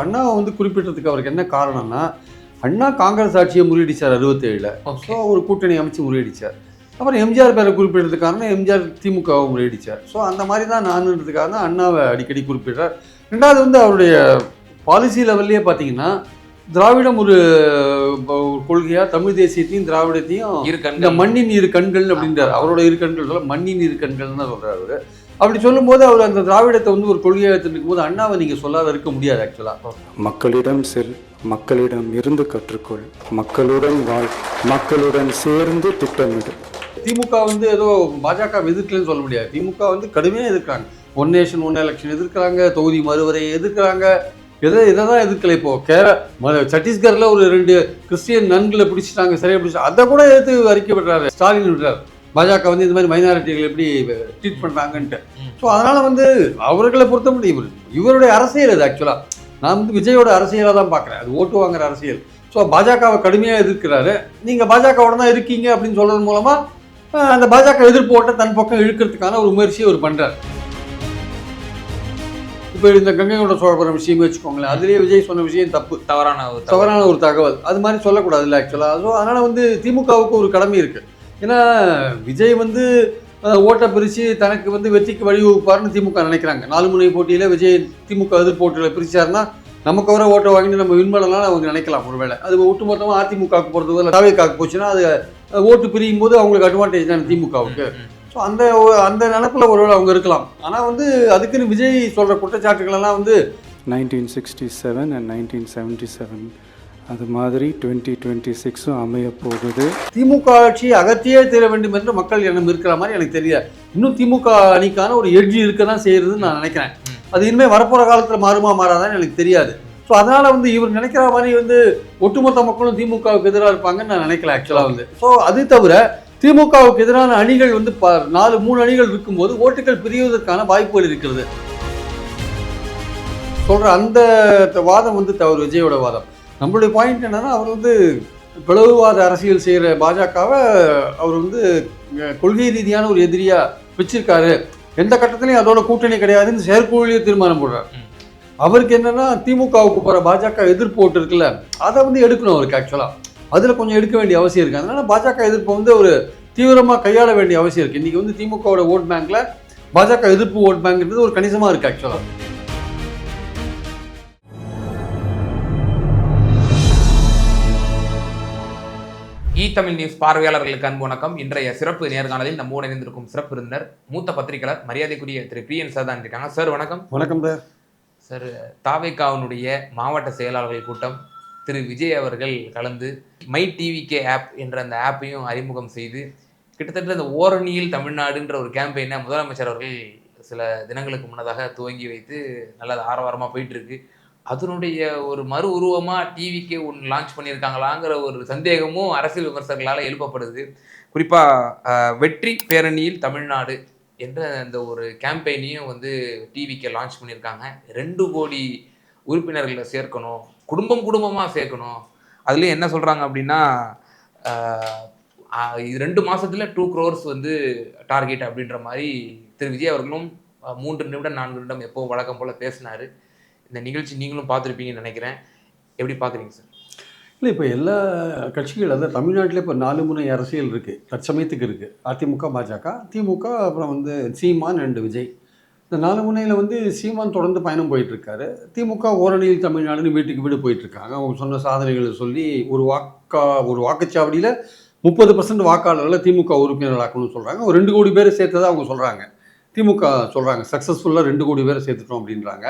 அண்ணாவை வந்து குறிப்பிட்டதுக்கு அவருக்கு என்ன காரணம்னா அண்ணா காங்கிரஸ் ஆட்சியை முறியடிச்சார் அறுபத்தேழில். ஸோ ஒரு கூட்டணி அமைச்சு முறியடிச்சார். அப்புறம் எம்ஜிஆர் பேரை குறிப்பிட்டதுக்கு காரணம் எம்ஜிஆர் திமுகவை முறியடிச்சார். ஸோ அந்த மாதிரி தான் நானுன்றதுக்காக தான் அண்ணாவை அடிக்கடி குறிப்பிடுறார். ரெண்டாவது வந்து அவருடைய பாலிசி லெவல்லையே பார்த்தீங்கன்னா திராவிடம் ஒரு ஒரு கொள்கையா தமிழ் தேசியத்தையும் திராவிடத்தையும் இரு இந்த மண்ணின் இரு கண்கள் அப்படின்றார். அவரோட இரு கண்கள் சொல்ல மண்ணின் இரு கண்கள் தான் சொல்றாரு அவரு. அப்படி சொல்லும்போது அவர் அந்த திராவிடத்தை வந்து ஒரு கொள்கையாக எடுத்துருக்கும் போது அண்ணாவை நீங்க சொல்லாத இருக்க முடியாது ஆக்சுவலா மக்களிடம் செல் மக்களிடம் இருந்து கற்றுக்கொள். மக்களுடன் வாழ் மக்களுடன் சேர்ந்து திட்டமிடு. திமுக வந்து ஏதோ பாஜக எதிர்க்கலன்னு சொல்ல முடியாது. திமுக வந்து கடுமையாக எதிர்க்கிறாங்க. ஒன் நேஷன் ஒன் எலெக்ஷன் எதிர்க்கிறாங்க தொகுதி மறுவரை எதிர்க்கிறாங்க. எதை இதை தான் எதிர்க்கல இப்போ? கேர சத்தீஸ்கர்ல ஒரு ரெண்டு கிறிஸ்டியன் நன்களை பிடிச்சிட்டாங்க சரியா பிடிச்சி அதை கூட எடுத்து அறிக்கை விடுறாரு ஸ்டாலின் விடுறாரு. பாஜக வந்து இந்த மாதிரி மைனாரிட்டிகள் எப்படி ட்ரீட் பண்ணுறாங்கன்ட்டு ஸோ அதனால வந்து அவர்களை பொறுத்த முடியும். இவர் இவருடைய அரசியல் இது ஆக்சுவலாக நான் வந்து விஜயோட அரசியலாக தான் பார்க்குறேன். அது ஓட்டு வாங்குற அரசியல். ஸோ பாஜகவை கடுமையாக எதிர்க்கிறாரு. நீங்கள் பாஜகவோட தான் இருக்கீங்க அப்படின்னு சொல்றது மூலமாக அந்த பாஜக எதிர்ப்பு ஓட்டை தன் பக்கம் இழுக்கிறதுக்கான ஒரு முயற்சியை அவர் பண்ணுறாரு இப்போ இந்த கங்கையோட சோழபுரம் விஷயம் வச்சுக்கோங்களேன். அதுலேயே விஜய் சொன்ன விஷயம் தப்பு. தவறான. தவறான ஒரு தகவல். அது மாதிரி சொல்லக்கூடாது இல்லை ஆக்சுவலாக ஸோ அதனால் வந்து திமுகவுக்கு ஒரு கடமை இருக்குது ஏன்னா விஜய் வந்து ஓட்டை பிரித்து தனக்கு வந்து வெற்றிக்கு வழிவகுப்பார்னு திமுக நினைக்கிறாங்க. நாலு முனை போட்டியில் விஜய் திமுக எதிர்ப்பு ஓட்டுகளை பிரிச்சாருன்னா நமக்கு வர ஓட்டை வாங்கிட்டு நம்ம வின் பண்ணலாம் அவங்க நினைக்கலாம் ஒருவேளை. அது ஒட்டுமொத்தமாக அதிமுகவுக்கு போகிறது இல்லை தாவேக்காவுக்கு போச்சுன்னா அது ஓட்டு பிரியும் போது அவங்களுக்கு அட்வான்டேஜ் தானே திமுகவுக்கு. ஸோ அந்த அந்த நினப்பில் ஒருவேளை அவங்க இருக்கலாம். ஆனால் வந்து அதுக்குன்னு விஜய் சொல்கிற குற்றச்சாட்டுகள் எல்லாம் வந்து nineteen sixty seven and nineteen seventy seven. அது மாதிரி டுவெண்ட்டி டுவெண்ட்டி சிக்ஸும் அமைய போகுது. திமுக ஆட்சியை அகற்றியே தீர வேண்டும் என்று மக்கள் எண்ணம் இருக்கிற மாதிரி எனக்கு தெரியல இன்னும் திமுக அணிக்கான ஒரு எட்ஜி இருக்க தான் செய்யறதுன்னு நான் நினைக்கிறேன். அது இனிமேல் வரப்போகிற காலத்தில் மாறுமா மாறாதான்னு எனக்கு தெரியாது. ஸோ அதனால வந்து இவர் நினைக்கிற மாதிரி வந்து ஒட்டுமொத்த மக்களும் திமுகவுக்கு எதிராக இருப்பாங்கன்னு நான் நினைக்கல ஆக்சுவலாக வந்து. ஸோ அது தவிர திமுகவுக்கு எதிரான அணிகள் வந்து ப நாலு மூணு அணிகள் இருக்கும்போது ஓட்டுகள் பிரிவதற்கான வாய்ப்புகள் இருக்கிறது. சொல்ற அந்த வாதம் வந்து தவறு விஜயோட வாதம். நம்மளுடைய பாயிண்ட் என்னன்னா அவர் வந்து பிளவுவாத அரசியல் செய்கிற பாஜகவை அவர் வந்து கொள்கை ரீதியான ஒரு எதிரியா வச்சிருக்காரு. எந்த கட்டத்திலையும் அதோட கூட்டணி கிடையாதுன்னு செயற்குழுவிலேயே தீர்மானம் போடுறார். அவருக்கு என்னன்னா திமுகவுக்கு போகிற பாஜக எதிர்ப்பு ஓட்டு இருக்குல்ல அதை வந்து எடுக்கணும் அவருக்கு ஆக்சுவலாக அதில் கொஞ்சம் எடுக்க வேண்டிய அவசியம் இருக்குது அதனால பாஜக எதிர்ப்பை வந்து ஒரு தீவிரமாக கையாள வேண்டிய அவசியம் இருக்குது இன்றைக்கி வந்து திமுகவோட ஓட் பேங்க்ல பாஜக எதிர்ப்பு ஓட் பேங்க்ன்றது ஒரு கணிசமாக இருக்குது ஆக்சுவலாக இ தமிழ் நியூஸ் பார்வையாளர்களுக்கு அன்பு வணக்கம். இன்றைய சிறப்பு நேர்காணலில் நம்மோடு இணைந்திருக்கும் சிறப்பு விருந்தினர் மூத்த பத்திரிகையாளர் மரியாதைக்குரிய திரு பி என் சார் தான் இருக்காங்க. சார் வணக்கம். வணக்கம் சார். சார் தாவேக்காவினுடைய மாவட்ட செயலாளர்கள் கூட்டம் திரு விஜய் அவர்கள் கலந்து மை டிவிகே ஆப் என்ற அந்த ஆப்பையும் அறிமுகம் செய்து கிட்டத்தட்ட இந்த ஓரணியில் தமிழ்நாடுன்ற ஒரு கேம்பெயினை முதலமைச்சர் அவர்கள் சில தினங்களுக்கு முன்னதாக துவங்கி வைத்து நல்ல ஆரவாரமாக போயிட்டு இருக்கு. அதனுடைய ஒரு மறு உருவமாக டிவிக்கே ஒன்று லான்ச் பண்ணியிருக்காங்களாங்கிற ஒரு சந்தேகமும் அரசியல் விமர்சகர்களால் எழுப்பப்படுது. குறிப்பாக வெற்றி பேரணியில் தமிழ்நாடு என்ற அந்த ஒரு கேம்பெயினையும் வந்து டிவிக்கு லான்ச் பண்ணியிருக்காங்க. ரெண்டு கோடி உறுப்பினர்களை சேர்க்கணும். குடும்பம் குடும்பமாக சேர்க்கணும். அதுலேயும் என்ன சொல்கிறாங்க அப்படின்னா இது ரெண்டு மாதத்தில் டூ க்ரோர்ஸ் வந்து டார்கெட் அப்படின்ற மாதிரி திரு விஜய் அவர்களும் மூன்று நிமிடம் நான்கு நிமிடம் எப்போ வழக்கம் போல் பேசினார். இந்த நிகழ்ச்சி நீங்களும் பார்த்துருப்பீங்கன்னு நினைக்கிறேன். எப்படி பார்க்குறீங்க சார்? இல்லை இப்போ எல்லா கட்சிகள் அதாவது தமிழ்நாட்டில் இப்போ நாலு முனை அரசியல் இருக்குது தற்சமயத்துக்கு இருக்குது அதிமுக பாஜக. திமுக அப்புறம் வந்து சீமான் ரெண்டு விஜய். இந்த நாலு முனையில் வந்து சீமான் தொடர்ந்து பயணம் போயிட்டுருக்காரு. திமுக ஓரணியில் தமிழ்நாடுன்னு வீட்டுக்கு வீடு போயிட்டுருக்காங்க. அவங்க சொன்ன சாதனைகளை சொல்லி ஒரு வாக்கா ஒரு வாக்குச்சாவடியில் முப்பது பர்சன்ட் வாக்காளர்களை திமுக உறுப்பினர்களாக்கணும்னு சொல்கிறாங்க ஒரு ரெண்டு கோடி பேர் சேர்த்ததாக அவங்க சொல்கிறாங்க திமுக சொல்கிறாங்க சக்ஸஸ்ஃபுல்லாக ரெண்டு கோடி பேரை சேர்த்துட்டோம் அப்படின்றாங்க.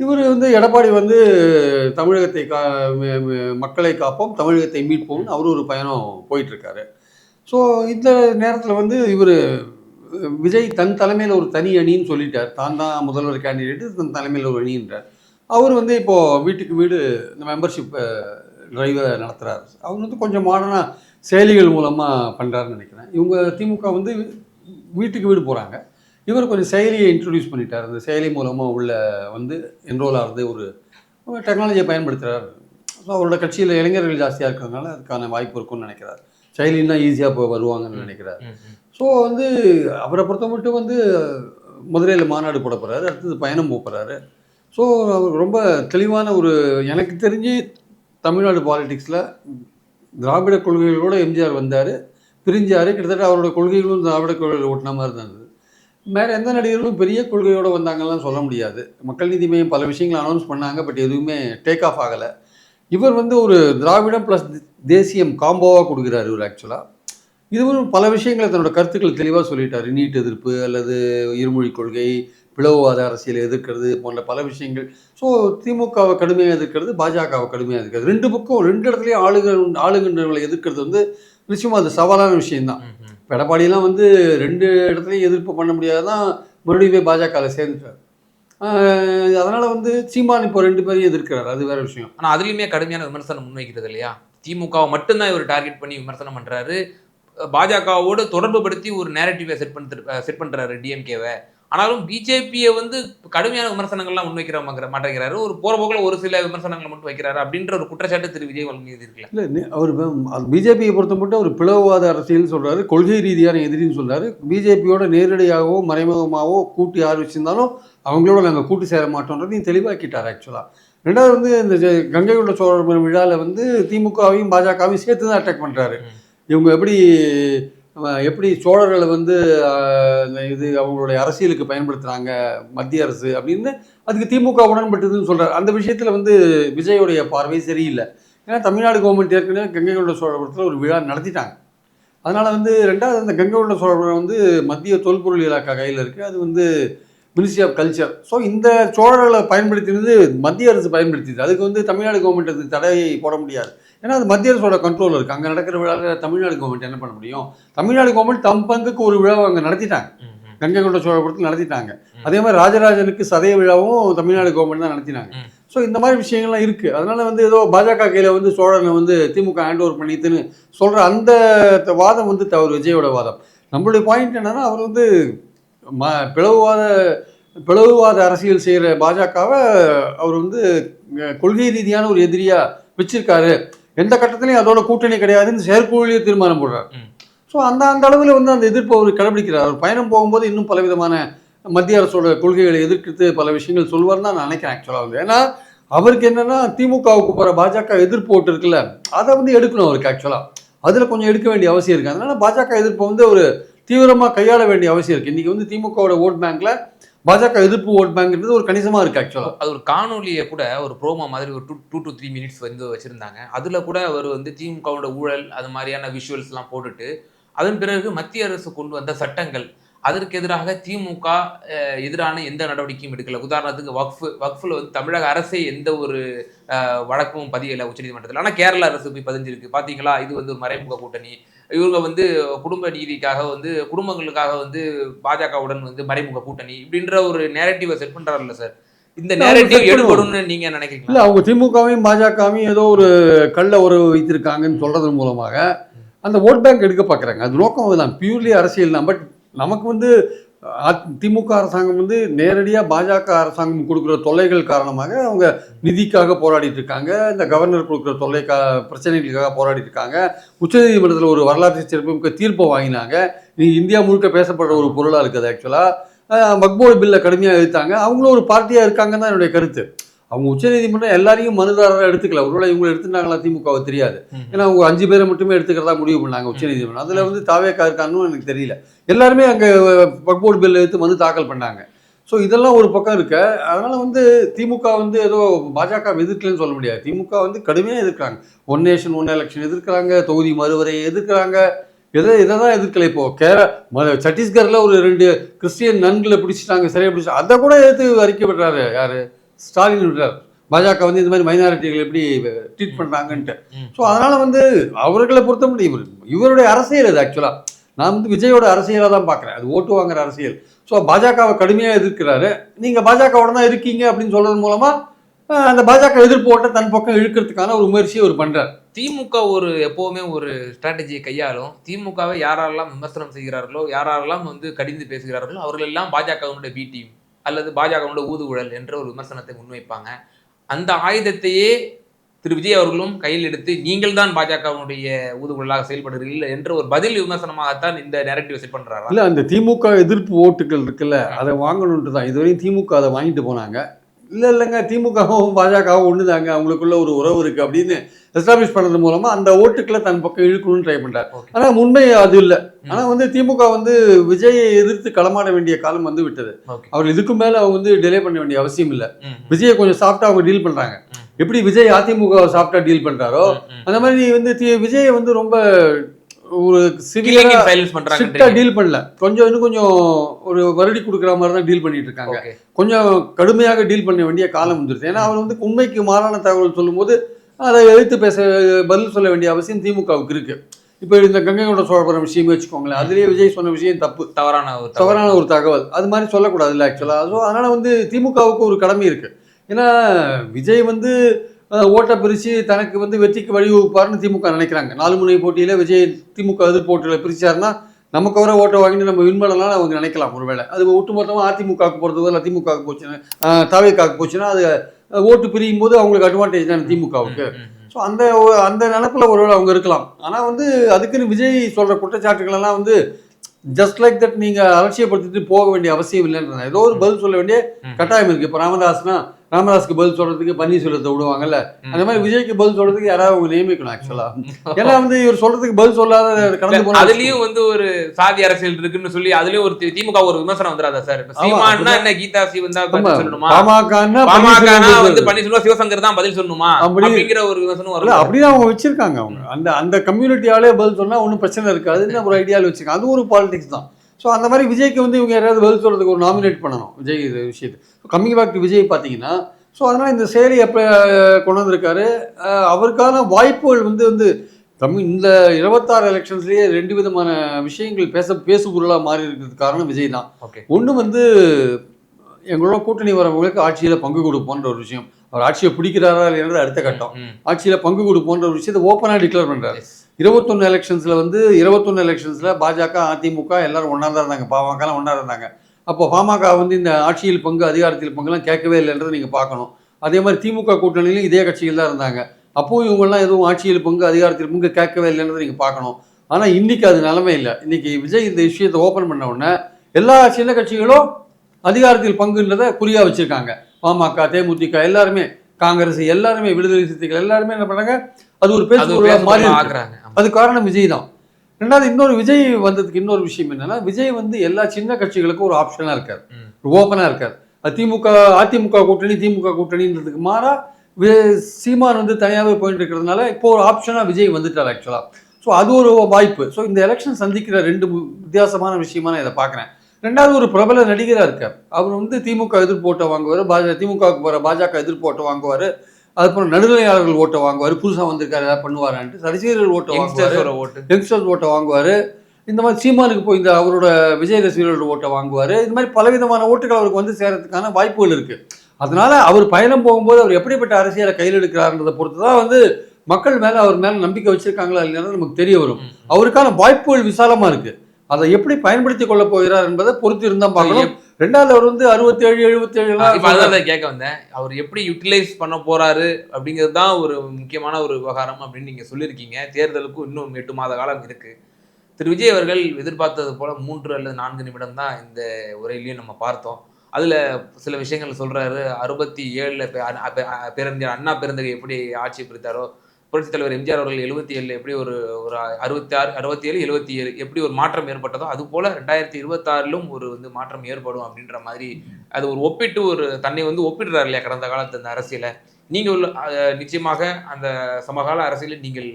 இவர் வந்து எடப்பாடி வந்து தமிழகத்தை கா மக்களை காப்போம் தமிழகத்தை மீட்போம்னு அவர் ஒரு பயணம் போயிட்டுருக்காரு. ஸோ இந்த நேரத்தில் வந்து இவர் விஜய் தன் தலைமையில் ஒரு தனி அணின்னு சொல்லிட்டார். தான் தான் முதல்வர் கேண்டிடேட்டு தன் தலைமையில் ஒரு அணின்றார். அவர் வந்து இப்போது வீட்டுக்கு வீடு இந்த மெம்பர்ஷிப் டிரைவை நடத்துகிறார் அவர் வந்து கொஞ்சம் மாடர்னாக செயலிகள் மூலமாக பண்ணுறாருன்னு நினைக்கிறேன். இவங்க திமுக வந்து வீட்டுக்கு வீடு போகிறாங்க இவர் கொஞ்சம் செயலியை இன்ட்ரடியூஸ் பண்ணிட்டார். அந்த செயலி மூலமாக உள்ள வந்து என்ரோல் ஆகிறது ஒரு டெக்னாலஜியை பயன்படுத்துகிறார் ஸோ அவரோட கட்சியில் இளைஞர்கள் ஜாஸ்தியாக இருக்கிறதுனால அதுக்கான வாய்ப்பு இருக்கும்னு நினைக்கிறார். செயலின்னா ஈஸியாக இப்போ வருவாங்கன்னு நினைக்கிறார். ஸோ வந்து அவரை பொறுத்த மட்டும் வந்து மதுரையில் மாநாடு போட போகிறாரு அடுத்தது பயணம் போக போகிறாரு ஸோ அவர் ரொம்ப தெளிவான ஒரு எனக்கு தெரிஞ்சு தமிழ்நாடு பாலிடிக்ஸில் திராவிட கொள்கைகளோட எம்ஜிஆர் வந்தார். பிரிஞ்சார். கிட்டத்தட்ட அவரோட கொள்கைகளும் திராவிட கொள்கைகள் ஒட்டின மாதிரி தான் இருந்தது. வேறு எந்த நடிகர்களும் பெரிய கொள்கையோடு வந்தாங்கலாம் சொல்ல முடியாது. மக்கள் நீதி மையம் பல விஷயங்களை அனௌன்ஸ் பண்ணாங்க பட் எதுவுமே டேக் ஆஃப் ஆகலை. இவர் வந்து ஒரு திராவிடம் ப்ளஸ் தேசியம் காம்போவாக கொடுக்குறாரு இவர் ஆக்சுவலாக இதுவும் பல விஷயங்களை தன்னோட கருத்துக்களை தெளிவாக சொல்லிட்டார். நீட் எதிர்ப்பு அல்லது இருமொழி கொள்கை பிளவுவாத அரசியலை எதிர்க்கிறது போன்ற பல விஷயங்கள். ஸோ திமுகவை கடுமையாக எதிர்க்கிறது பாஜகவை கடுமையாக எதிர்க்கிறது. ரெண்டு பக்கம் ரெண்டு இடத்துலையும் ஆளுங்க ஆளுகின்றவர்களை எதிர்க்கிறது வந்து நிச்சயமாக அது சவாலான விஷயம்தான். இப்ப எடப்பாடியெல்லாம் வந்து ரெண்டு இடத்துலையும் எதிர்ப்பு பண்ண முடியாதான் மறுபடியும் போய் பாஜகவில் சேர்ந்துட்டார். அதனால் வந்து சீமான் இப்போ ரெண்டு பேரையும் எதிர்க்கிறார். அது வேற விஷயம். ஆனால் அதுலேயுமே கடுமையான விமர்சனம் முன்வைக்கிறது இல்லையா? திமுகவை மட்டும்தான் இவர் டார்கெட் பண்ணி விமர்சனம் பண்ணுறாரு பாஜகவோடு தொடர்பு படுத்தி ஒரு நேரட்டிவை செட் பண்ணி செட் பண்ணுறாரு டிஎம்கேவை ஆனாலும் பிஜேபியை வந்து கடுமையான விமர்சனங்கள்லாம் முன்வைக்கிற மாங்கிற- மாட்டேங்கிறாரு. ஒரு போற போக்கில் ஒரு சில விமர்சனங்களை மட்டும் வைக்கிறாரு அப்படின்ற ஒரு குற்றச்சாட்டு திரு விஜய் வழங்க இருக்குல்ல. இல்லை அவர் பிஜேபியை பொறுத்த மட்டும் ஒரு பிளவுவாத அரசியல் சொல்றாரு. கொள்கை ரீதியான எதிரின்னு சொல்றாரு. பிஜேபியோட நேரடியாகவோ மறைமுகமாகவோ கூட்டி யார் வச்சிருந்தாலும் அவங்களோட நாங்கள் கூட்டு சேர மாட்டோன்றதையும் தெளிவாக்கிட்டார் ஆக்சுவலாக ரெண்டாவது வந்து இந்த கங்கை கொண்ட சோழர் விழாவில் வந்து திமுகவையும் பாஜகவையும் சேர்த்து தான் அட்டாக் பண்ணுறாரு. இவங்க எப்படி எப்படி சோழர்களை வந்து இந்த இது அவங்களுடைய அரசியலுக்கு பயன்படுத்துகிறாங்க மத்திய அரசு அப்படின்னு அதுக்கு திமுக உடன்பட்டதுன்னு சொல்கிறார் அந்த விஷயத்தில் வந்து விஜயோடைய பார்வை சரியில்லை. ஏன்னா தமிழ்நாடு கவர்மெண்ட் ஏற்கனவே கங்கை கொண்ட சோழபுரத்தில் ஒரு விழா நடத்திட்டாங்க. அதனால் வந்து ரெண்டாவது அந்த கங்கை கொண்ட சோழபுரம் வந்து மத்திய தொல்பொருள் இலாக்கா கையில் இருக்குது அது வந்து மினிஸ்ட்ரி ஆஃப் கல்ச்சர் ஸோ இந்த சோழர்களை பயன்படுத்தினது மத்திய அரசு பயன்படுத்தியது. அதுக்கு வந்து தமிழ்நாடு கவர்மெண்ட் அதுக்கு தடையை போட முடியாது. ஏன்னா அது மத்திய அரசோட கண்ட்ரோல் இருக்குது அங்கே நடக்கிற விழாவில் தமிழ்நாடு கவர்மெண்ட் என்ன பண்ண முடியும்? தமிழ்நாடு கவர்மெண்ட் தம் பங்குக்கு ஒரு விழாவை அங்கே நடத்திட்டாங்க. கங்கை கொண்ட சோழபுரத்தில் நடத்திட்டாங்க. அதே மாதிரி ராஜராஜனுக்கு சதய விழாவும் தமிழ்நாடு கவர்மெண்ட் தான் நடத்தினாங்க. ஸோ இந்த மாதிரி விஷயங்கள்லாம் இருக்குது அதனால வந்து ஏதோ பாஜக கையில் வந்து சோழனை வந்து திமுக ஹேண்ட் ஓவர் பண்ணிட்டுன்னு சொல்கிற அந்த வாதம் வந்து தவறு. விஜயோட வாதம். நம்மளுடைய பாயிண்ட் என்னன்னா அவர் வந்து ம பிளவுவாத பிளவுவாத அரசியல் செய்கிற பாஜகவை அவர் வந்து கொள்கை ரீதியான ஒரு எதிரியாக வச்சிருக்காரு. எந்த கட்டத்திலையும் அதோட கூட்டணி கிடையாதுன்னு செயற்குழுவிலேயே தீர்மானம் போடுறார். ஸோ அந்த அந்த அளவில் வந்து அந்த எதிர்ப்பு அவர் கடைபிடிக்கிறார். அவர் பயணம் போகும்போது இன்னும் பலவிதமான மத்திய அரசோட கொள்கைகளை எதிர்க்கிறது பல விஷயங்கள் சொல்வார்னு தான் நான் நினைக்கிறேன் ஆக்சுவலாக வந்து. ஏன்னா அவருக்கு என்னன்னா திமுகவுக்கு போகிற பாஜக எதிர்ப்பு ஓட்டு இருக்குல்ல அதை வந்து எடுக்கணும் அவருக்கு ஆக்சுவலாக அதில் கொஞ்சம் எடுக்க வேண்டிய அவசியம் இருக்குது அதனால பாஜக எதிர்ப்பை வந்து ஒரு தீவிரமாக கையாள வேண்டிய அவசியம் இருக்குது இன்றைக்கி வந்து திமுகவோட ஓட் பேங்க்ல பாஜக எதிர்ப்பு ஓட் பேங்க்ன்றது ஒரு கணிசமாக இருக்குது ஆக்சுவலாக அது ஒரு காணொலியை கூட ஒரு ப்ரோமோ மாதிரி ஒரு two two to three minutes வந்து வச்சுருந்தாங்க. அதில் கூட அவர் வந்து திமுகவோட ஊழல் அது மாதிரியான விஷுவல்ஸ்லாம் போட்டுட்டு அதன் பிறகு மத்திய அரசு கொண்டு வந்த சட்டங்கள் அதற்கு எதிராக திமுக எதிரான எந்த நடவடிக்கையும் எடுக்கல. உதாரணத்துக்கு வக்ஃபு வக்ஃபில் வந்து தமிழக அரசே எந்த ஒரு வழக்கமும் வழக்கும் பதியலை உச்சநீதிமன்றத்தில். ஆனால் கேரள அரசு போய் பதிஞ்சிருக்கு. பார்த்தீங்களா இது வந்து ஒரு மறைமுக கூட்டணி. இவங்க வந்து குடும்ப நீதிக்காக வந்து குடும்பங்களுக்காக வந்து பாஜகவுடன் வந்து மறைமுக கூட்டணி இப்படின்ற ஒரு நேரட்டிவை செட் பண்றாருல்ல சார். இந்த நேரட்டிவ் எடுபடும்னு நீங்க நினைக்கிறீங்களா? இல்லை அவங்க திமுகவையும் பாஜகவையும் ஏதோ ஒரு கள்ள உறவு வைத்திருக்காங்கன்னு சொல்றது மூலமாக அந்த ஓட் பேங்க் எடுக்க பார்க்குறாங்க. அது நோக்கம் அதுதான். பியூர்லி அரசியல் தான். பட் நமக்கு வந்து திமுக அரசாங்கம் வந்து நேரடியாக பாஜக அரசாங்கம் கொடுக்குற தொல்லைகள் காரணமாக அவங்க நிதிக்காக போராடிட்டு இருக்காங்க. இந்த கவர்னர் கொடுக்குற தொல்லை கா பிரச்சனைகளுக்காக போராடிட்டு இருக்காங்க. உச்சநீதிமன்றத்தில் ஒரு வரலாற்று சிறப்புமிக்க தீர்ப்பை வாங்கினாங்க. நீ இந்தியா முழுக்க பேசப்படுற ஒரு பொருளாக இருக்குது ஆக்சுவலாக மக்போல் பில்லை கடுமையாக எதிர்த்தாங்க. அவங்களும் ஒரு பார்ட்டியாக இருக்காங்கன்னு தான் என்னுடைய கருத்து. அவங்க உச்சநீதிமன்றம் எல்லாரையும் மனுதாரராக எடுத்துக்கல. ஒருவேளை இவங்க எடுத்துட்டாங்களா திமுகவை தெரியாது. ஏன்னா அவங்க அஞ்சு பேரை மட்டுமே எடுத்துக்கிறதா முடிவு பண்ணாங்க உச்சநீதிமன்றம் அதில் வந்து தாவேக்கா இருக்கான்னு எனக்கு தெரியல. எல்லாருமே அங்கே பக்போர்டு பில் எடுத்து மனு தாக்கல் பண்ணாங்க. ஸோ இதெல்லாம் ஒரு பக்கம் இருக்க. அதனால வந்து திமுக வந்து ஏதோ பாஜக எதிர்க்கலன்னு சொல்ல முடியாது. திமுக வந்து கடுமையாக எதிர்க்கிறாங்க. ஒன் நேஷன் ஒன் எலெக்ஷன் எதிர்க்கிறாங்க. தொகுதி மறுவரை எதிர்க்கிறாங்க. எதை இதை தான் எதிர்க்கல இப்போ? கேர சத்தீஸ்கர்ல ஒரு ரெண்டு கிறிஸ்டியன் நன்களை பிடிச்சிட்டாங்க சரியா பிடிச்சி அதை கூட எடுத்து அறிக்கை விடுறாரு யாரு? ஸ்டாலின் விடுறாரு. பாஜக வந்து இந்த மாதிரி மைனாரிட்டிகள் எப்படி ட்ரீட் பண்ணுறாங்கன்ட்டு. ஸோ அதனால் வந்து அவர்களை பொறுத்த முடியும். இவர் இவருடைய அரசியல் அது ஆக்சுவலாக நான் வந்து விஜயோட அரசியலாக தான் பார்க்குறேன். அது ஓட்டு வாங்குற அரசியல். ஸோ பாஜகவை கடுமையாக எதிர்க்கிறாரு. நீங்கள் பாஜகவோட தான் இருக்கீங்க அப்படின்னு சொல்றது மூலமாக அந்த பாஜக எதிர்ப்பு ஓட்டை தன் பக்கம் இழுக்கிறதுக்கான ஒரு முயற்சியை அவர் பண்ணுறாரு திமுக ஒரு எப்பவுமே ஒரு ஸ்ட்ராட்டஜியை கையாளும். திமுகவை யாரெல்லாம் விமர்சனம் செய்கிறார்களோ யாரெல்லாம் வந்து கடிந்து பேசுகிறார்களோ அவர்கள் எல்லாம் பாஜகவினுடைய பி டீம் அல்லது பாஜகவினுடைய ஊதுகுழல் என்ற ஒரு விமர்சனத்தை முன்வைப்பாங்க. அந்த ஆயுதத்தையே திரு விஜய் அவர்களும் கையில் எடுத்து நீங்கள் தான் பாஜகவினுடைய ஊதுகுழலாக செயல்படுகிறீர்கள் என்ற ஒரு பதில் விமர்சனமாகத்தான் இந்த நேரட்டிவ் செட் பண்றாரா? இல்லை அந்த திமுக எதிர்ப்பு ஓட்டுகள் இருக்குல்ல அதை வாங்கணுன்ட்டு தான் இதுவரையும் திமுக அதை வாங்கிட்டு போனாங்க. இல்லை இல்லைங்க திமுகவும் பாஜகவும் ஒன்று தாங்க அவங்களுக்குள்ள ஒரு உறவு இருக்குது அப்படின்னு எஸ்டாப்ளிஷ் பண்ணுறது மூலமாக அந்த ஓட்டுக்களை தன் பக்கம் இழுக்கணும்னு ட்ரை பண்ணுறாரு. ஆனால் உண்மை அது இல்லை. ஆனால் வந்து திமுக வந்து விஜயை எதிர்த்து களமாட வேண்டிய காலம் வந்து விட்டது. அவர் இதுக்கு மேலே அவங்க வந்து டிலே பண்ண வேண்டிய அவசியம் இல்லை. விஜயை கொஞ்சம் சாஃப்டாக அவங்க டீல் பண்ணுறாங்க ம். எப்படி விஜய் அதிமுக சாஃப்டாக டீல் பண்ணுறாரோ ம். அந்த மாதிரி வந்து தி- விஜயை வந்து ரொம்ப ஒரு சிவியரா ஸ்ட்ரிக்டா. டீல் பண்ணல. கொஞ்சம் இன்னும் கொஞ்சம் ஒரு வருடி கொடுக்குற மாதிரி தான் டீல் பண்ணிட்டு இருக்காங்க. கொஞ்சம் கடுமையாக டீல் பண்ண வேண்டிய காலம் வந்துருச்சு ஏன்னா அவர் வந்து உண்மைக்கு மாறான தகவல் சொல்லும்போது அதை எதிர்த்து பேச பதில் சொல்ல வேண்டிய அவசியம் திமுகவுக்கு இருக்கு. இப்போ இந்த கங்கை கொண்ட சோழபுரம் விஷயமே வச்சுக்கோங்களேன் அதுலேயே விஜய் சொன்ன விஷயம் தப்பு. தவறான ஒரு. தவறான ஒரு தகவல். அது மாதிரி சொல்லக்கூடாதுல்ல ஆக்சுவலாக ஸோ அதனால் வந்து திமுகவுக்கு ஒரு கடமை இருக்குது ஏன்னா விஜய் வந்து ஓட்டை பிரித்து தனக்கு வந்து வெற்றிக்கு வழிவகுப்பார்னு திமுக நினைக்கிறாங்க. நாலு முனை போட்டியில் விஜய் திமுக எதிர் போட்டியில் பிரிச்சாருன்னா நமக்கு வர ஓட்டை வாங்கிட்டு நம்ம வின் பண்ணலாம் அவங்க நினைக்கலாம். ஒருவேளை. அது ஒட்டுமொத்தமாக அதிமுகவுக்கு போகிறது இல்லை திமுகவுக்கு போச்சுன்னா தாவேக்காவுக்கு போச்சுன்னா அது ஓட்டு பிரியும் போது அவங்களுக்கு அட்வான்டேஜ் தானே திமுகவுக்கு. ஸோ அந்த அந்த நினப்பில் ஒருவேளை அவங்க இருக்கலாம். ஆனால் வந்து அதுக்குன்னு விஜய் சொல்கிற குற்றச்சாட்டுகள் எல்லாம் வந்து ஜஸ்ட் லைக் தட் நீங்கள் அலட்சியப்படுத்திட்டு போக வேண்டிய அவசியம் இல்லைன்றாங்க ஏதோ ஒரு பதில் சொல்ல வேண்டிய. கட்டாயம் இருக்குது இப்போ ராமதாஸ்னா ராமதாஸ்க்கு பதில் சொல்கிறதுக்கு பன்னீர்செல்வத்தை விடுவாங்கல்ல. அந்த மாதிரி விஜய்க்கு பதில் சொல்கிறதுக்கு யாராவது அவங்க நியமிக்கணும் ஆக்சுவலாக ஏன்னா வந்து இவர் சொல்கிறதுக்கு பதில் சொல்லாத கடந்து அதுலயும் வந்து ஒரு சாதி அரசியல் இருக்குன்னு சொல்லி அதுலயும் ஒரு திமுக ஒரு விமர்சனம் வந்துடாதா சார்? அப்படிதான். என்ன கீதா ஆமா, பதில் சொல்லணுமா? பாமகனா வந்து பன்னீர்செல்வம் சிவசங்கர் தான் பதில் சொல்லணுமா? அப்படி- அப்படிங்கிற ஒரு விமர்சனம் இல்ல வரும் அப்படிதான் அவங்க வச்சிருக்காங்க அவங்க. அந்த அந்த கம்யூனிட்டியாலே பதில் சொன்னா ஒன்றும் பிரச்சனை இருக்காதுன்னு ஒரு ஐடியாவில் வச்சிருக்காங்க. அது ஒரு பாலிடிக்ஸ் தான். ஸோ அந்த மாதிரி விஜய்க்கு வந்து இவங்க யாராவது பதில் சொல்றதுக்கு ஒரு நாமினேட் பண்ணணும் விஜய் இது விஷயத்தை. கம்மிங் பேக் டு விஜய் பார்த்தீங்கன்னா ஸோ அதனால் இந்த செயலி எப்போ கொண்டு வந்திருக்காரு அவருக்கான வாய்ப்புகள் வந்து வந்து தமிழ் இந்த இருபத்தாறு எலெக்ஷன்ஸ்லேயே ரெண்டு விதமான விஷயங்கள் பேச பேசு பொருளாக மாறி இருக்கிறதுக்கு காரணம் விஜய் தான். ஓகே ஒன்று வந்து எங்களோட கூட்டணி வரவங்களுக்கு ஆட்சியில் பங்கு கொடுப்போன்ற ஒரு விஷயம். அவர் ஆட்சியை பிடிக்கிறாரா இல்லைன்றது அடுத்த கட்டம். ஆட்சியில் பங்கு கொடுப்போன்ற ஒரு விஷயத்தை ஓப்பனாக டிக்ளேர் பண்ணுறாரு இருபத்தொன்று எலெக்ஷன்ஸில் வந்து இருபத்தொன்று எலெக்ஷன்ஸில் பாஜக அதிமுக எல்லாரும் ஒன்றா தான் இருந்தாங்க. பாமகலாம் ஒன்றா இருந்தாங்க. அப்போ பாமக வந்து இந்த ஆட்சியில் பங்கு அதிகாரத்தில் பங்குலாம் கேட்கவே இல்லைன்றதை நீங்கள் பார்க்கணும். அதே மாதிரி திமுக கூட்டணியிலும் இதே கட்சிகள் தான் இருந்தாங்க. அப்போவும் இவங்கெல்லாம் எதுவும் ஆட்சியில் பங்கு அதிகாரத்தில் பங்கு கேட்கவே இல்லைன்றதை நீங்கள் பார்க்கணும். ஆனால் இன்னைக்கு அது நிலமை இல்லை. இன்னைக்கு விஜய் இந்த விஷயத்தை ஓப்பன் பண்ண உடனே எல்லா சின்ன கட்சிகளும் அதிகாரத்தில் பங்குன்றதை குறியாக வச்சுருக்காங்க. பாமக தேமுதிக எல்லாருமே காங்கிரஸ் எல்லாருமே விடுதலை சிறுத்தைகள் எல்லாருமே என்ன பண்ணாங்க அது ஒரு பேச்சு மாறி. அது காரணம் விஜய் தான். ரெண்டாவது இன்னொரு விஜய் வந்ததுக்கு இன்னொரு விஷயம் என்னன்னா விஜய் வந்து எல்லா சின்ன கட்சிகளுக்கும் ஒரு ஆப்ஷனாக இருக்கார். ஓப்பனாக இருக்கார். திமுக அதிமுக கூட்டணி திமுக கூட்டணின்றதுக்கு மாறா சீமான் வந்து தனியாகவே போயிட்டு இருக்கிறதுனால இப்போ ஒரு ஆப்ஷனாக விஜய் வந்துட்டார் ஆக்சுவலாக ஸோ அது ஒரு வாய்ப்பு. ஸோ இந்த எலெக்ஷன் சந்திக்கிற ரெண்டு வித்தியாசமான விஷயமா நான் இதை பார்க்குறேன். ரெண்டாவது ஒரு பிரபல நடிகராக இருக்கார். அவர் வந்து திமுக எதிர்ப்பு ஓட்டை வாங்குவார் பாஜ திமுகவுக்கு போகிற பாஜக எதிர்ப்பு ஓட்டை வாங்குவார். அதுக்கப்புறம் நடுநிலையாளர்கள் ஓட்டை வாங்குவார். புதுசாக வந்திருக்காரு ஏதாவது பண்ணுவாரான்ட்டு. ரசிகர்கள் ஓட்டை வாங்குவார். ஓட்டு. யங்ஸ்டர்ஸ் ஓட்டை வாங்குவார். இந்த மாதிரி சீமானுக்கு போய் இந்த அவரோட விஜய் ரசிகர்களோட ஓட்டை வாங்குவார். இந்த மாதிரி பலவிதமான ஓட்டுகள் அவருக்கு வந்து சேரத்துக்கான வாய்ப்புகள் இருக்குது அதனால அவர் பயணம் போகும்போது அவர் எப்படிப்பட்ட அரசியலை கையில் எடுக்கிறாருன்றதை பொறுத்து தான் வந்து மக்கள் மேலே அவர் மேலே நம்பிக்கை வச்சிருக்காங்களா இல்லைன்னா நமக்கு தெரிய வரும். அவருக்கான வாய்ப்புகள் விசாலமாக இருக்குது அதை எப்படி பயன்படுத்தி கொள்ள போகிறார் என்பதை பொறுத்து இருந்தால் பார்க்கணும் ரெண்டாவது அவர் வந்து அறுபத்தேழு எழுபத்தேழு இப்ப அதான் அதை கேட்க வந்தேன். அவர் எப்படி யூட்டிலைஸ் பண்ண போறாரு அப்படிங்கிறது தான் ஒரு முக்கியமான ஒரு விவகாரம் அப்படின்னு நீங்க சொல்லியிருக்கீங்க. தேர்தலுக்கும் இன்னும் எட்டு மாத காலம் இருக்கு. திரு. விஜய் அவர்கள் எதிர்பார்த்தது போல மூன்று அல்லது நான்கு நிமிடம் தான் இந்த உரையிலையும் நம்ம பார்த்தோம். அதுல சில விஷயங்கள் சொல்றாரு. அறுபத்தி ஏழுல பேரறிஞர் அண்ணா பெருந்தகை எப்படி ஆட்சி பிடித்தாரோ புரட்சித் தலைவர் எம்ஜிஆர் அவர்கள் எழுபத்தி ஏழு எப்படி ஒரு ஒரு அறுபத்தி ஆறு அறுபத்தி ஏழு எழுபத்தி ஏழு எப்படி ஒரு மாற்றம் ஏற்பட்டதோ அது போல ரெண்டாயிரத்தி இருபத்தாறிலும் ஒரு வந்து மாற்றம் ஏற்படும் அப்படின்ற மாதிரி அது ஒரு ஒப்பிட்டு ஒரு தன்னை வந்து ஒப்பிடுறாரு இல்லையா கடந்த காலத்து அந்த அரசியலை. நீங்க உள்ள நிச்சயமாக அந்த சமகால அரசியலில் நீங்கள்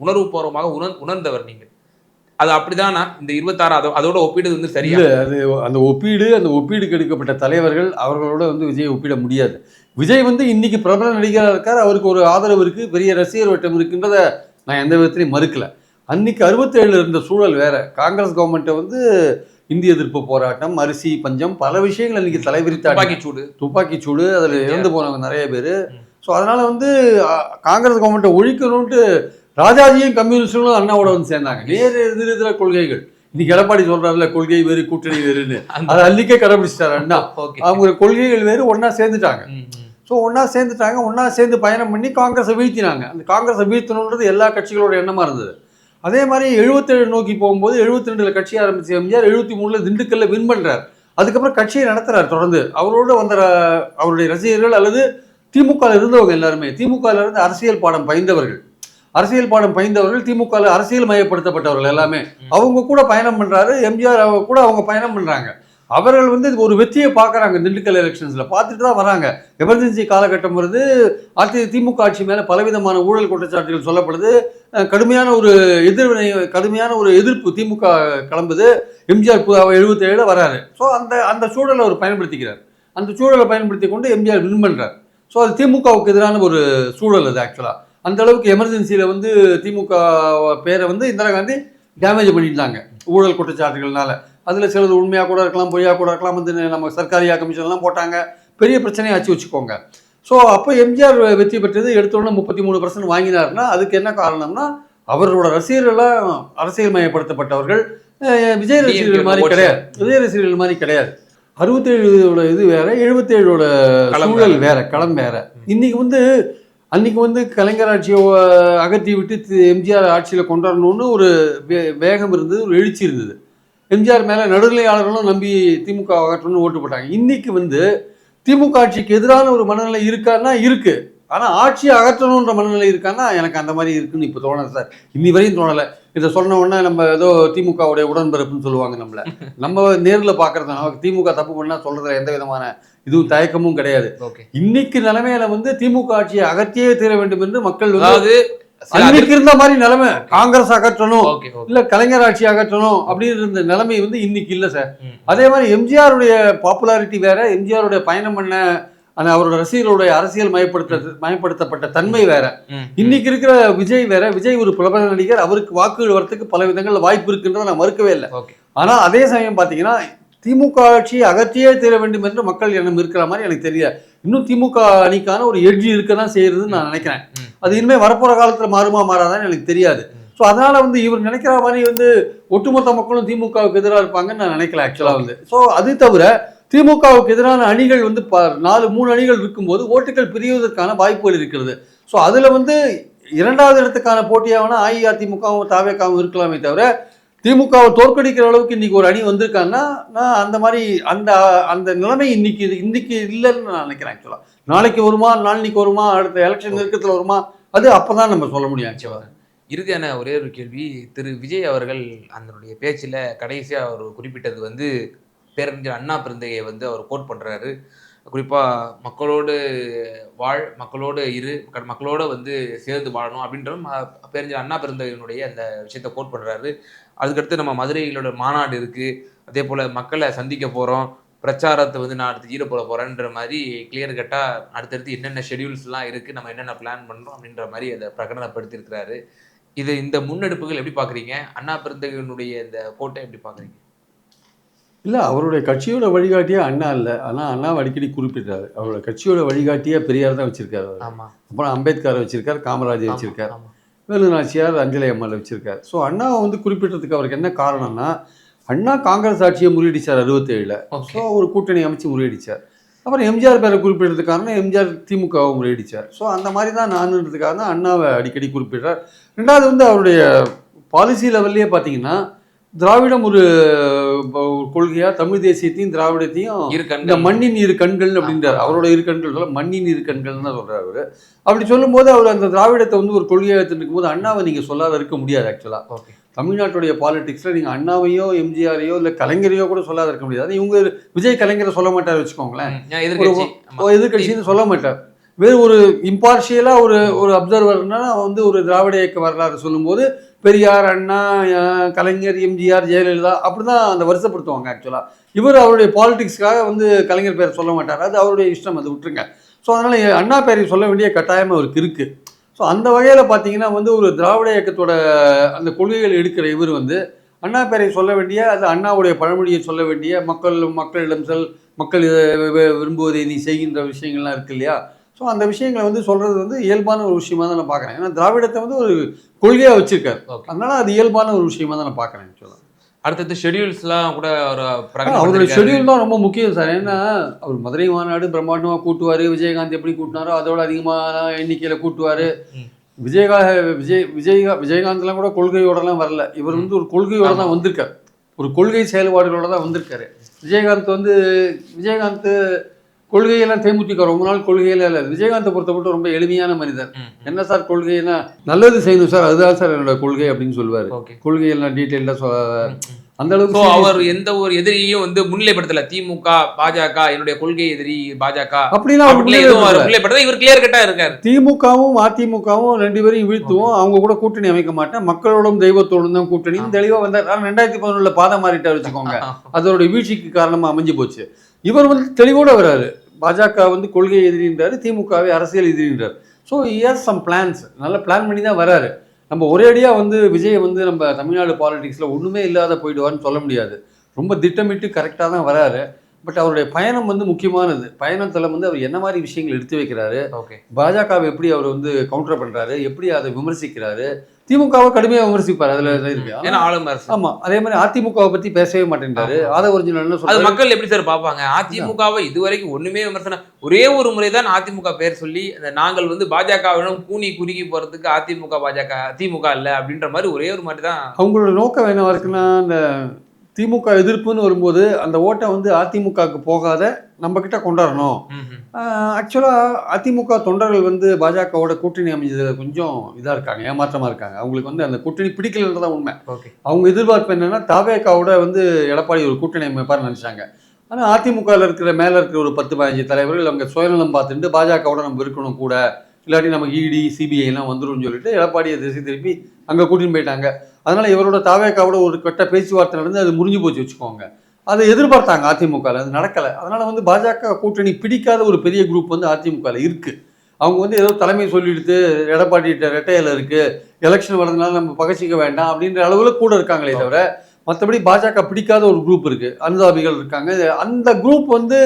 உணர்வுபூர்வமாக உணர் உணர்ந்தவர் நீங்கள். அது அப்படிதானா? இந்த இருபத்தாறு அதோ அதோட ஒப்பீடு வந்து சரியா? அது அந்த ஒப்பீடு அந்த ஒப்பீடுக்கு எடுக்கப்பட்ட தலைவர்கள் அவர்களோட வந்து விஜய் ஒப்பிட முடியாது. விஜய் வந்து இன்னைக்கு பிரபல நடிகராக இருக்கார். அவருக்கு ஒரு ஆதரவு இருக்கு. பெரிய ரசிகர் வட்டம் இருக்குன்றத நான் எந்த விதத்திலையும் மறுக்கல. அன்னைக்கு அறுபத்தேழுல இருந்த சூழல் வேற. காங்கிரஸ் கவர்மெண்ட்டை வந்து இந்திய எதிர்ப்பு போராட்டம் அரிசி பஞ்சம் பல விஷயங்கள் அன்னைக்கு தலைவிரித்தாடி. துப்பாக்கி சூடு. துப்பாக்கி சூடு அதில் இறந்து போனவங்க நிறைய பேர். ஸோ அதனால வந்து காங்கிரஸ் கவர்மெண்ட்டை ஒழிக்கணும்ட்டு ராஜாஜியும் கம்யூனிஸ்டும் அண்ணாவோட வந்து சேர்ந்தாங்க. நேர் எதிர் எதிர கொள்கைகள். இன்னைக்கு எடப்பாடி சொல்றாருல கொள்கை வேறு கூட்டணி வேறுன்னு. அதை அன்னைக்கே கடைபிடிச்சிட்டாரு அண்ணா. அவங்க கொள்கைகள் வேறு ஒண்ணா சேர்ந்துட்டாங்க. ஸோ ஒண்ணா சேர்ந்துட்டாங்க ஒண்ணா சேர்ந்து பயணம் பண்ணி காங்கிரஸை வீழ்த்தினாங்க. அந்த காங்கிரஸை வீழ்த்தணுன்றது எல்லா கட்சிகளோட எண்ணமா இருந்தது. அதே மாதிரி எழுபத்தேழு நோக்கி போகும்போது எழுபத்தி ரெண்டுல கட்சி ஆரம்பிச்ச எம்ஜிஆர் எழுபத்தி மூணுல திண்டுக்கல்ல வின் பண்றார். அதுக்கப்புறம் கட்சியை நடத்துறாரு தொடர்ந்து. அவரோட வந்த அவருடைய ரசிகர்கள் அல்லது திமுக இருந்தவங்க எல்லாருமே திமுக ல இருந்து அரசியல் பாடம் பயின்றவர்கள். அரசியல் பாடம் பயின்றவர்கள் திமுக ல அரசியல் மயப்படுத்தப்பட்டவர்கள் எல்லாமே. அவங்க கூட பயணம் பண்றாரு எம்ஜிஆர் கூட அவங்க பயணம் பண்றாங்க. அவர்கள் வந்து ஒரு வெற்றியை பார்க்குறாங்க திண்டுக்கல் எலெக்ஷன்ஸில் பார்த்துட்டு தான் வராங்க. எமர்ஜென்சி காலகட்டம் வருது. அதி திமுக ஆட்சி மேலே பலவிதமான ஊழல் குற்றச்சாட்டுகள் சொல்லப்படுது. கடுமையான ஒரு எதிர்வினை கடுமையான ஒரு எதிர்ப்பு திமுக கிளம்புது. எம்ஜிஆர் எழுபத்தேழில் வராரு. ஸோ அந்த அந்த சூழலை அவர் பயன்படுத்திக்கிறார். அந்த சூழலை பயன்படுத்தி கொண்டு எம்ஜிஆர் வின் பண்ணுறார் ஸோ அது திமுகவுக்கு எதிரான ஒரு சூழல் அது ஆக்சுவலாக அந்த அளவுக்கு எமர்ஜென்சியில் வந்து திமுக பேரை வந்து இந்திரா காந்தி டேமேஜ் பண்ணிட்டாங்க. ஊழல் குற்றச்சாட்டுகள்னால. அதில் சிலது உண்மையாக கூட இருக்கலாம் பொய்யா கூட இருக்கலாம் வந்து நம்ம சர்க்காரியா கமிஷன்லாம் போட்டாங்க. பெரிய பிரச்சனையை ஆச்சு வச்சுக்கோங்க. ஸோ அப்போ எம்ஜிஆர் வெற்றி பெற்றது எடுத்தோடனே முப்பத்தி மூணு பர்சன்ட் வாங்கினாருன்னா அதுக்கு என்ன காரணம்னா அவரோட ரசிகர்கள்லாம் அரசியல் மயப்படுத்தப்பட்டவர்கள். விஜய் ரசிகர்கள் மாதிரி. கிடையாது. விஜய் ரசிகர்கள் மாதிரி கிடையாது. அறுபத்தேழோட இது வேற எழுபத்தேழோட சூழல் வேற. களம் வேற. இன்னைக்கு வந்து அன்னைக்கு வந்து கலைஞர் ஆட்சியை அகற்றி விட்டு எம்ஜிஆர் ஆட்சியில் கொண்டு வரணும்னு ஒரு வே- வேகம் இருந்தது ஒரு எழுச்சி இருந்தது. எம்ஜிஆர் மேலே நடுநிலையாளர்களும் நம்பி திமுக அகற்றணும்னு ஓட்டு போட்டாங்க. இன்னைக்கு வந்து திமுக ஆட்சிக்கு எதிரான ஒரு மனநிலை இருக்கான்னா இருக்கு. ஆனால் ஆட்சியை அகற்றணுன்ற மனநிலை இருக்கான்னா எனக்கு அந்த மாதிரி இருக்குன்னு இப்போ தோணுது சார். இன்னி வரையும் தோணலை. இதை சொன்ன உடனே நம்ம ஏதோ திமுகவுடைய உடன்பிறப்புன்னு சொல்லுவாங்க நம்மள. நம்ம நேரில் பார்க்கறது நமக்கு திமுக தப்பு பண்ணால் சொல்றதுல எந்த விதமான இதுவும் தயக்கமும் கிடையாது. ஓகே. இன்னைக்கு நிலைமையில வந்து திமுக ஆட்சியை அகற்றியே தீர வேண்டும் என்று மக்கள் அதாவது அன்னைக்கு இருந்த மாதிரி நிலைமை. காங்கிரஸ் அகற்றணும் இல்ல கலைஞர் ஆட்சி அகற்றணும் அப்படின்னு இருந்த நிலைமை வந்து இன்னைக்கு இல்ல சார். அதே மாதிரி எம்ஜிஆருடைய பாப்புலாரிட்டி வேற எம்ஜிஆருடைய பயணம் பண்ண அந்த அவரோட ரசிகர்களுடைய அரசியல் மயப்படுத்த மயப்படுத்தப்பட்ட தன்மை வேற. இன்னைக்கு இருக்கிற விஜய் வேற விஜய் ஒரு பிரபல நடிகர் அவருக்கு வாக்குகள் வரத்துக்கு பல விதங்கள்ல வாய்ப்பு இருக்குன்றதை நான் மறுக்கவே இல்லை. ஆனா அதே சமயம் பாத்தீங்கன்னா திமுக ஆட்சியை அகற்றியே தீர வேண்டும் என்று மக்கள் எண்ணம் இருக்கிற மாதிரி எனக்கு தெரியல இன்னும் திமுக அணிக்கான ஒரு எட்ஜ் இருக்க தான் செய்யறதுன்னு நான் நினைக்கிறேன். அது இனிமே வரப்போற காலத்துல மாறுமா மாறாதான்னு எனக்கு தெரியாது. ஸோ அதனால வந்து இவர் நினைக்கிற மாதிரி வந்து ஒட்டுமொத்த மக்களும் திமுகவுக்கு எதிராக இருப்பாங்கன்னு நான் நினைக்கல ஆக்சுவலா வந்து. ஸோ அது தவிர திமுகவுக்கு எதிரான அணிகள் வந்து ப- நாலு மூணு அணிகள் இருக்கும்போது ஓட்டுகள் பிரிவதற்கான வாய்ப்புகள் இருக்கிறது. ஸோ அதுல வந்து இரண்டாவது இடத்துக்கான போட்டியாவனா அஇஅதிமுகவும் தாவேக்காவும் இருக்கலாமே தவிர திமுகவை தோற்கடிக்கிற அளவுக்கு இன்னைக்கு ஒரு அணி வந்திருக்காங்கன்னா நான் அந்த மாதிரி அந்த அந்த நிலைமை இன்னைக்கு இன்னைக்கு இல்லைன்னு நான் நினைக்கிறேன் ஆக்சுவலா நாளைக்கு வருமா நாளைக்கு வருமா அடுத்த எலெக்ஷன் நெருக்கத்தில் வருமா அது அப்பதான் நம்ம சொல்ல முடியும் ஆக்சுவலா இறுதியான ஒரே ஒரு கேள்வி திரு விஜய் அவர்கள் அதனுடைய பேச்சில் கடைசியாக அவர் குறிப்பிட்டது வந்து பேரறிஞர் அண்ணா பிறந்தையை வந்து அவர் கோட் பண்ணுறாரு குறிப்பாக மக்களோடு வாழ் மக்களோடு இரு மக்கள் மக்களோட வந்து சேர்ந்து வாழணும் அப்படின்ற பேரறிஞர் அண்ணா பிறந்தகையினுடைய அந்த விஷயத்தை கோட் பண்ணுறாரு அதுக்கடுத்து நம்ம மதுரைகளோட மாநாடு இருக்குது அதே போல் மக்களை சந்திக்க போகிறோம் பிரச்சாரத்தை வந்து நான் அடுத்து ஈர போட போகிறேன்ற மாதிரி கிளியர் கட்டாக அடுத்தடுத்து என்னென்ன ஷெடியூல்ஸ்லாம் இருக்குது நம்ம என்னென்ன பிளான் பண்ணுறோம் அப்படின்ற மாதிரி அதை பிரகடனப்படுத்தியிருக்கிறாரு. இது இந்த முன்னெடுப்புகள் எப்படி பார்க்குறீங்க? அண்ணா பிறந்தகையினுடைய இந்த கோட்டை எப்படி பார்க்குறீங்க? இல்லை அவருடைய கட்சியோட வழிகாட்டியே அண்ணா இல்லை. ஆனால் அண்ணா அடிக்கடி குறிப்பிட்டாரு அவரோட கட்சியோட வழிகாட்டியே பெரியார் தான் வச்சிருக்காரு ஆமாம் அப்புறம் அம்பேத்கர் வச்சிருக்காரு காமராஜர் வச்சிருக்காரு. ஆமாம் வேலு நாச்சியார் அஞ்சலி அம்மாள் வச்சிருக்காரு. ஸோ அண்ணாவை வந்து குறிப்பிட்டதுக்கு அவருக்கு என்ன காரணம்னா அண்ணா காங்கிரஸ் ஆட்சியை முறியடிச்சார் அறுபத்தேழில். ஸோ ஒரு கூட்டணி அமைச்சு முறியடிச்சார். அப்புறம் எம்ஜிஆர் பேரை குறிப்பிட்டதுக்கு காரணம் எம்ஜிஆர் திமுகவை முறியடிச்சார். ஸோ அந்த மாதிரி தான் நானுன்றதுக்காக தான் அண்ணாவை அடிக்கடி குறிப்பிடுறார். ரெண்டாவது வந்து அவருடைய பாலிசி லெவல்லையே பார்த்தீங்கன்னா திராவிடம் ஒரு கொள்கையா தமிழ் தேசியத்தையும் திராவிடத்தையும் இந்த மண்ணின் இரு கண்கள் அப்படின்றார். அவரோட இரு கண்கள் சொல்ல மண்ணின் இரு கண்கள் தான் சொல்றாரு அவரு. அப்படி சொல்லும்போது அவர் அந்த திராவிடத்தை வந்து ஒரு கொள்கையாக எடுத்துட்டு போது அண்ணாவை நீங்க சொல்லாத இருக்க முடியாது ஆக்சுவலா தமிழ்நாட்டுடைய பாலிடிக்ஸ்ல நீங்க அண்ணாவையோ எம்ஜிஆரையோ இல்ல கலைஞரையோ கூட சொல்லாத இருக்க முடியாது. இவங்க விஜய் கலைஞரை சொல்ல மாட்டார் வச்சுக்கோங்களேன். எதிர்க்கட்சின்னு சொல்ல மாட்டார். வேறு ஒரு இம்பார்ஷியலா ஒரு ஒரு அப்சர்வர்னா வந்து ஒரு திராவிட இயக்க வரலாறு சொல்லும்போது பெரியார் அண்ணா கலைஞர் எம்ஜிஆர் ஜெயலலிதா அப்படிதான் அந்த வருஷப்படுத்துவாங்க ஆக்சுவலாக இவர் அவருடைய பாலிடிக்ஸ்க்காக வந்து கலைஞர் பேர் சொல்ல மாட்டார். அது அவருடைய இஷ்டம். அது விட்டுருங்க. ஸோ அதனால் அண்ணா பேரை சொல்ல வேண்டிய கட்டாயம் அவருக்கு இருக்கு. ஸோ அந்த வகையில் பார்த்தீங்கன்னா வந்து ஒரு திராவிட இயக்கத்தோட அந்த கொள்கைகள் எடுக்கிற இவர் வந்து அண்ணா பேரை சொல்ல வேண்டிய அது அண்ணாவுடைய பழமொழியை சொல்ல வேண்டிய மக்கள் மக்களிடம் செல் மக்கள் வி- விரும்புவதை நீ செய்கின்ற விஷயங்கள்லாம் இருக்கு இல்லையா? ஸோ அந்த விஷயங்களை வந்து சொல்றது வந்து இயல்பான ஒரு விஷயமா தான் நான் பார்க்குறேன். ஏன்னா திராவிடத்தை வந்து ஒரு கொள்கையாக வச்சிருக்காரு. அதனால அது இயல்பான ஒரு விஷயமா தான் நான் பார்க்குறேன் ஆக்சுவலாக அடுத்தது ஷெடியூல்ஸ்லாம் கூட ஒரு அவருடைய. ஷெடியூல் தான் ரொம்ப முக்கியம் சார். ஏன்னா அவர் மதுரை மாநாடு பிரம்மாண்டமாக கூட்டுவார். விஜயகாந்த் எப்படி கூட்டினாரோ அதோட அதிகமான எண்ணிக்கையில் கூட்டுவார். விஜயகா விஜய் விஜயகா விஜயகாந்த்லாம் கூட கொள்கையோடலாம் வரல. இவர் வந்து ஒரு கொள்கையோட தான் வந்திருக்கார். ஒரு கொள்கை செயல்பாடுகளோட தான் வந்திருக்காரு. விஜயகாந்த் வந்து விஜயகாந்த் கொள்கையெல்லாம் தேமுதிக ரொம்ப நாள் கொள்கையில இல்லை விஜயகாந்தை பொறுத்த மட்டும் ரொம்ப எளிமையான மனிதர். என்ன சார் கொள்கைன்னா நல்லது செய்யணும் சார் அதுதான் சார் என்னோட கொள்கை அப்படின்னு சொல்லுவார் கொள்கையெல்லாம் டீட்டெயிலாக. அந்த அளவுக்கு அவர் எந்த ஒரு எதிரியையும் வந்து முன்னிலைப்படுத்தல. திமுக பாஜக என்னுடைய கொள்கை எதிரி பாஜக. அப்படிலாம். முன்னிலைப்படுத்தல. இவர் கிளியர் கட்டா இருக்காரு. திமுகவும் அதிமுகவும் ரெண்டு பேரையும் வீழ்த்துவோம். அவங்க கூட கூட்டணி அமைக்க மாட்டேன். மக்களோடும் தெய்வத்தோடும் தான் கூட்டணி. தெளிவா வந்தார் ரெண்டாயிரத்தி பதினொன்றுல பாதம் மாறிட்டார் வச்சுக்கோங்க. அதோட வீழ்ச்சிக்கு காரணமா அமைஞ்சு போச்சு. இவர் வந்து தெளிவோட வராரு. பாஜக வந்து கொள்கை எதிரின்றாரு திமுகவை அரசியல் எதிரின்றார். ஸோ இயர் சம் பிளான்ஸ் நல்ல பிளான் பண்ணி தான் வராரு. நம்ம ஒரேடியா வந்து விஜய் வந்து நம்ம தமிழ்நாடு பாலிடிக்ஸ்ல ஒண்ணுமே இல்லாத போயிடுவார்னு சொல்ல முடியாது. ரொம்ப திட்டமிட்டு கரெக்டாக தான் வராரு. பட் அவருடைய பயணம் வந்து முக்கியமானது. பயணத்துல வந்து அவர் என்ன மாதிரி விஷயங்கள் எடுத்து வைக்கிறாரு? ஓகே பாஜகவை எப்படி அவர் வந்து கவுண்டர் பண்றாரு? எப்படி அதை விமர்சிக்கிறாரு? திமுகவை கடுமையா விமர்சிப்பார் அதுல இருக்கு? ஏன்னா ஆளும் அரசு. ஆமா அதே மாதிரி அதிமுகவை பத்தி பேசவே மாட்டேன்றாரு. ஆத ஒரிஜினல் அது மக்கள் எப்படி சார் பார்ப்பாங்க? அதிமுகவை இதுவரைக்கும் ஒண்ணுமே விமர்சனம் ஒரே ஒரு முறை தான் அதிமுக பேர் சொல்லி அந்த நாங்கள் வந்து பாஜகவிடம் கூனி குறுகி போறதுக்கு அதிமுக பாஜக திமுக இல்ல அப்படின்ற மாதிரி ஒரே ஒரு மாதிரி தான் அவங்களோட நோக்கம் என்னவா இருக்குன்னா இந்த திமுக எதிர்ப்புன்னு வரும்போது அந்த ஓட்டை வந்து அதிமுகவுக்கு போகாத நம்ம கிட்ட கொண்டாடணும். ஆக்சுவலாக அதிமுக தொண்டர்கள் வந்து பாஜகவோட கூட்டணி அமைஞ்சதுல கொஞ்சம் இதாக இருக்காங்க ஏமாற்றமாக இருக்காங்க. அவங்களுக்கு வந்து அந்த கூட்டணி பிடிக்கலன்றதான் உண்மை. அவங்க எதிர்பார்ப்பு என்னன்னா தாவேக்காவோட வந்து எடப்பாடி ஒரு கூட்டணி அமைப்பார்னு நினச்சாங்க. ஆனால் அதிமுகவில் இருக்கிற மேலே இருக்கிற ஒரு பத்து பதினஞ்சு தலைவர்கள் அவங்க சுயநலம் பார்த்துட்டு பாஜகவோட நம்ம இருக்கணும் கூட. இல்லாட்டி நமக்கு E இடி சிபிஐலாம் வந்துரும்னு சொல்லிட்டு எடப்பாடியை திசை திருப்பி அங்கே கூட்டின்னு போயிட்டாங்க. அதனால இவரோட தாவேக்காவோட ஒரு கட்ட பேச்சுவார்த்தை நடந்து அது முறிஞ்சு போச்சு வச்சுக்கோங்க. அதை எதிர்பார்த்தாங்க அதிமுகவில் அது நடக்கலை. அதனால வந்து பாஜக கூட்டணி பிடிக்காத ஒரு பெரிய குரூப் வந்து அதிமுகவில் இருக்கு. அவங்க வந்து ஏதோ தலைமை சொல்லிடுத்து எடப்பாடி ரெட்டையில இருக்கு எலெக்ஷன் வரதுனால நம்ம பகச்சிக்க வேண்டாம் அப்படின்ற அளவுல கூட இருக்காங்களே தவிர மற்றபடி பாஜக பிடிக்காத ஒரு குரூப் இருக்கு. அனுதாபிகள் இருக்காங்க. அந்த குரூப் வந்து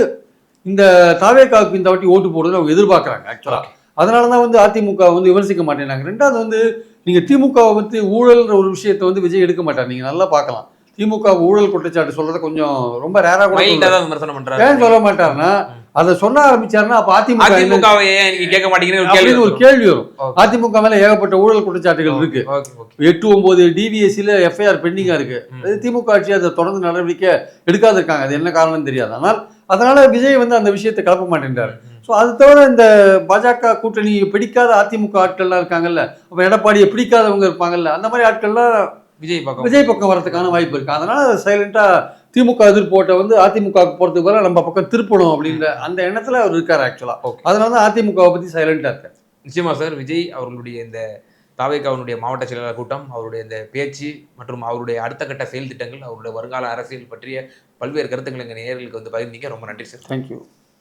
இந்த தாவேக்காவுக்கு இந்த வாட்டி ஓட்டு போடுறது அவங்க எதிர்பார்க்குறாங்க ஆக்சுவலாக அதனால தான் வந்து அதிமுக வந்து விமர்சிக்க மாட்டேங்கிறாங்க ரெண்டாவது வந்து நீங்க திமுகவை பற்றி ஊழல்ன்ற ஒரு விஷயத்தை வந்து விஜய் எடுக்க மாட்டார். நீங்க நல்லா பார்க்கலாம். திமுக ஊழல் குற்றச்சாட்டு சொல்றத கொஞ்சம் ரொம்ப ரேரா கூட விமர்சனம் ஏன் பண்றாரு சொல்ல மாட்டாருன்னா அதை சொல்ல ஆரம்பிச்சாருன்னா அப்ப அதிமுக நீங்க கேட்க மாட்டீங்கன்னு ஒரு கேள்வி அப்படின்னு ஒரு கேள்வி வரும். அதிமுக மேல ஏகப்பட்ட ஊழல் குற்றச்சாட்டுகள் இருக்கு. எட்டு ஒன்பது டிவிஎஸ்சில எஃப்ஐஆர் பெண்டிங்கா இருக்கு. திமுக ஆட்சி அதை தொடர்ந்து நடவடிக்கை எடுக்காது இருக்காங்க. அது என்ன காரணம்னு தெரியாது. ஆனால் அதனால விஜய் வந்து அந்த விஷயத்தை கலப்ப மாட்டேன்றாரு. ஸோ அது தவிர இந்த பாஜக கூட்டணி பிடிக்காத அதிமுக ஆட்கள்லாம் இருக்காங்கல்ல அப்ப எடப்பாடியை பிடிக்காதவங்க இருப்பாங்கல்ல அந்த மாதிரி ஆட்கள்லாம் விஜய் பக்கம் விஜய் பக்கம் வரதுக்கான வாய்ப்பு இருக்கு. அதனால சைலண்டா திமுக எதிர்ப்போட்டை வந்து அதிமுக போறதுக்கு பதிலா நம்ம பக்கம் திருப்பணும் அப்படின்ற அந்த எண்ணத்துல அவர் இருக்காரு ஆக்சுவலா Okay. அதனால தான் அதிமுகவை பத்தி சைலண்டா இருக்காரு. நிச்சயமா சார் விஜய் அவர்களுடைய இந்த தாவேகாவினுடைய மாவட்ட செயலாளர் கூட்டம் அவருடைய இந்த பேச்சு மற்றும் அவருடைய அடுத்த கட்ட செயல் திட்டங்கள் அவருடைய வருங்கால அரசியல் பற்றிய பல்வேறு கருத்துக்களை எங்கள் நேயர்களுக்கு வந்து பகிர்ந்தீங்க ரொம்ப நன்றி சார் தேங்க்யூ